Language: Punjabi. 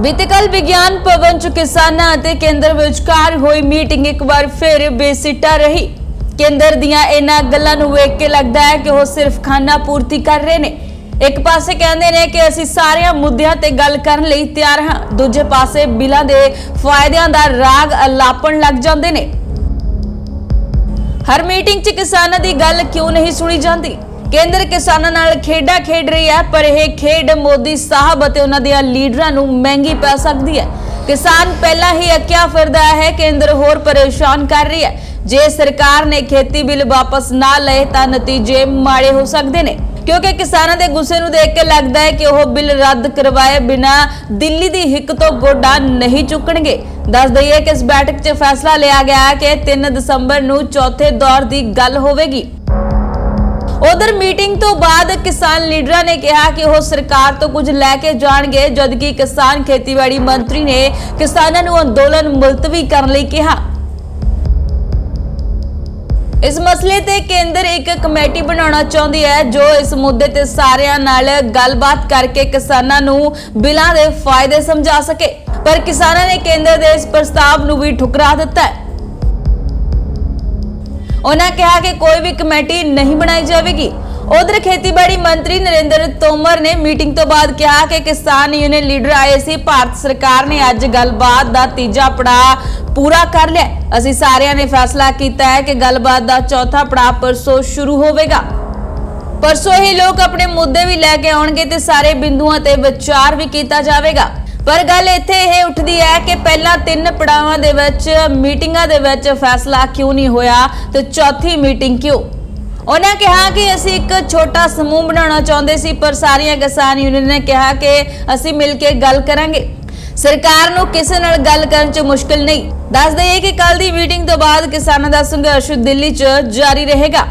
ਬੀਤੇ ਕੱਲ ਵਿਗਿਆਨ ਭਵਨ ਚ ਕਿਸਾਨਾਂ ਅਤੇ ਕੇਂਦਰ ਵਿਚਕਾਰ ਹੋਈ ਮੀਟਿੰਗ ਇੱਕ ਵਾਰ ਫਿਰ ਬੇਸਿੱਟਾ ਰਹੀ। ਕੇਂਦਰ ਦੀਆਂ ਇਹਨਾਂ ਗੱਲਾਂ ਨੂੰ ਵੇਖ ਕੇ ਲੱਗਦਾ ਹੈ ਕਿ ਉਹ ਸਿਰਫ ਖਾਨਾ ਪੂਰਤੀ ਕਰ ਰਹੇ ਨੇ। ਇੱਕ ਪਾਸੇ ਕਹਿੰਦੇ ਨੇ ਕਿ ਅਸੀਂ ਸਾਰਿਆਂ ਮੁੱਦਿਆਂ ਤੇ ਗੱਲ ਕਰਨ ਲਈ ਤਿਆਰ ਹਾਂ। ਦੂਜੇ ਪਾਸੇ ਬਿੱਲਾਂ ਦੇ ਫਾਇਦਿਆਂ ਦਾ ਰਾਗ ਅਲਾਪਣ ਲੱਗ ਜਾਂਦੇ ਨੇ। ਹਰ ਮੀਟਿੰਗ 'ਚ ਕਿਸਾਨਾਂ ਦੀ ਗੱਲ ਕਿਉਂ ਨਹੀਂ ਸੁਣੀ ਜਾਂਦੀ? ਕੇਂਦਰ ਕਿਸਾਨਾਂ ਨਾਲ ਖੇਡਾਂ ਖੇਡ ਰਹੀ ਹੈ, ਪਰ ਇਹ ਖੇਡ ਮੋਦੀ ਸਾਹਿਬ ਅਤੇ ਉਹਨਾਂ ਦੇ ਲੀਡਰਾਂ ਨੂੰ ਮਹਿੰਗੀ ਪੈ ਸਕਦੀ ਹੈ। ਕਿਸਾਨ ਪਹਿਲਾਂ ਹੀ ਅੱਕਿਆ ਫਿਰਦਾ ਹੈ, ਕੇਂਦਰ ਹੋਰ ਪਰੇਸ਼ਾਨ ਕਰ ਰਹੀ ਹੈ। ਜੇ ਸਰਕਾਰ ਨੇ ਖੇਤੀ ਬਿੱਲ ਵਾਪਸ ਨਾ ਲਏ, ਤਾਂ ਨਤੀਜੇ ਮਾੜੇ ਹੋ ਸਕਦੇ ਨੇ। ਕਿਉਂਕਿ ਕਿਸਾਨਾਂ ਦੇ ਗੁੱਸੇ ਨੂੰ ਦੇਖ ਕੇ ਲੱਗਦਾ ਹੈ ਕਿ ਉਹ ਬਿੱਲ ਰੱਦ ਕਰਵਾਏ ਬਿਨਾ ਦਿੱਲੀ ਦੀ ਹਿੱਕ ਤੋਂ ਗੋਡਾ ਨਹੀਂ ਚੁੱਕਣਗੇ। ਦੱਸ ਦਈਏ ਕਿ ਇਸ ਬੈਠਕ 'ਚ ਫੈਸਲਾ ਲਿਆ ਗਿਆ ਹੈ ਕਿ 3 ਦਸੰਬਰ ਨੂੰ ਚੌਥੇ ਦੌਰ ਦੀ ਗੱਲ ਹੋਵੇਗੀ। ਉਧਰ ਮੀਟਿੰਗ ਤੋਂ ਬਾਅਦ ਕਿਸਾਨ ਲੀਡਰਾਂ ਨੇ ਕਿਹਾ ਕਿ ਉਹ ਸਰਕਾਰ ਤੋਂ ਕੁਝ ਲੈ ਕੇ ਜਾਣਗੇ, ਜਦਕਿ ਕਿਸਾਨ ਖੇਤੀਬਾੜੀ ਮੰਤਰੀ ਨੇ ਕਿਸਾਨਾਂ ਨੂੰ ਅੰਦੋਲਨ ਮੁਲਤਵੀ ਕਰਨ ਲਈ ਕਿਹਾ। ਇਸ ਮਸਲੇ ਤੇ ਕੇਂਦਰ ਇੱਕ ਕਮੇਟੀ ਬਣਾਉਣਾ ਚਾਹੁੰਦੀ ਹੈ, ਜੋ ਇਸ ਮੁੱਦੇ ਤੇ ਸਾਰਿਆਂ ਨਾਲ ਗੱਲਬਾਤ ਕਰਕੇ ਕਿਸਾਨਾਂ ਨੂੰ ਬਿੱਲਾਂ ਦੇ ਫਾਇਦੇ ਸਮਝਾ ਸਕੇ। ਪਰ ਕਿਸਾਨਾਂ ਨੇ ਕੇਂਦਰ ਦੇ ਇਸ ਪ੍ਰਸਤਾਵ ਨੂੰ ਵੀ ਠੁਕਰਾ ਦਿੱਤਾ ਹੈ। ਉਹਨਾਂ ਕਿਹਾ ਕਿ ਕੋਈ ਵੀ ਕਮੇਟੀ ਨਹੀਂ ਬਣਾਈ ਜਾਵੇਗੀ। ਉਧਰ ਖੇਤੀਬਾੜੀ ਮੰਤਰੀ ਨਰਿੰਦਰ ਤੋਮਰ ਨੇ ਮੀਟਿੰਗ ਤੋਂ ਬਾਅਦ ਕਿਹਾ ਕਿ ਕਿਸਾਨ ਯੂਨੀਅਨ ਲੀਡਰ ਆਏ ਸੀ। ਭਾਰਤ ਸਰਕਾਰ ਨੇ ਅੱਜ ਗੱਲਬਾਤ ਦਾ ਤੀਜਾ ਪੜਾਅ ਪੂਰਾ ਕਰ ਲਿਆ। ਅਸੀਂ ਸਾਰਿਆਂ ਨੇ ਫੈਸਲਾ ਕੀਤਾ ਹੈ ਕਿ ਗੱਲਬਾਤ ਦਾ ਚੌਥਾ ਪੜਾਅ ਪਰਸੋਂ ਸ਼ੁਰੂ ਹੋਵੇਗਾ। ਪਰਸੋਂ ਹੀ ਲੋਕ ਆਪਣੇ ਮੁੱਦੇ ਵੀ ਲੈ ਕੇ ਆਉਣਗੇ ਤੇ ਸਾਰੇ ਬਿੰਦੂਆਂ ਤੇ ਵਿਚਾਰ ਵੀ ਕੀਤਾ ਜਾਵੇਗਾ। ਪਰ ਗੱਲ ਇੱਥੇ ਇਹ ਉੱਠਦੀ ਹੈ ਕਿ ਪਹਿਲਾਂ ਤਿੰਨ ਪੜਾਵਾਂ ਦੇ ਵਿੱਚ, ਮੀਟਿੰਗਾਂ ਦੇ ਵਿੱਚ ਫੈਸਲਾ ਕਿਉਂ ਨਹੀਂ ਹੋਇਆ ਤੇ ਚੌਥੀ ਮੀਟਿੰਗ ਕਿਉਂ? ਉਹਨਾਂ ਕਿਹਾ ਕਿ ਅਸੀਂ ਇੱਕ ਛੋਟਾ ਸਮੂਹ ਬਣਾਉਣਾ ਚਾਹੁੰਦੇ ਸੀ, ਪਰ ਸਾਰੀਆਂ ਕਿਸਾਨ ਯੂਨੀਅਨ ਨੇ ਕਿਹਾ ਕਿ ਅਸੀਂ ਮਿਲ ਕੇ ਗੱਲ ਕਰਾਂਗੇ। ਸਰਕਾਰ ਨੂੰ ਕਿਸੇ ਨਾਲ ਗੱਲ ਕਰਨ 'ਚ ਮੁਸ਼ਕਲ ਨਹੀਂ। ਦੱਸ ਦਈਏ ਕਿ ਕੱਲ ਦੀ ਮੀਟਿੰਗ ਤੋਂ ਬਾਅਦ ਕਿਸਾਨਾਂ ਦਾ ਸੰਘਰਸ਼ ਦਿੱਲੀ 'ਚ ਜਾਰੀ ਰਹੇਗਾ।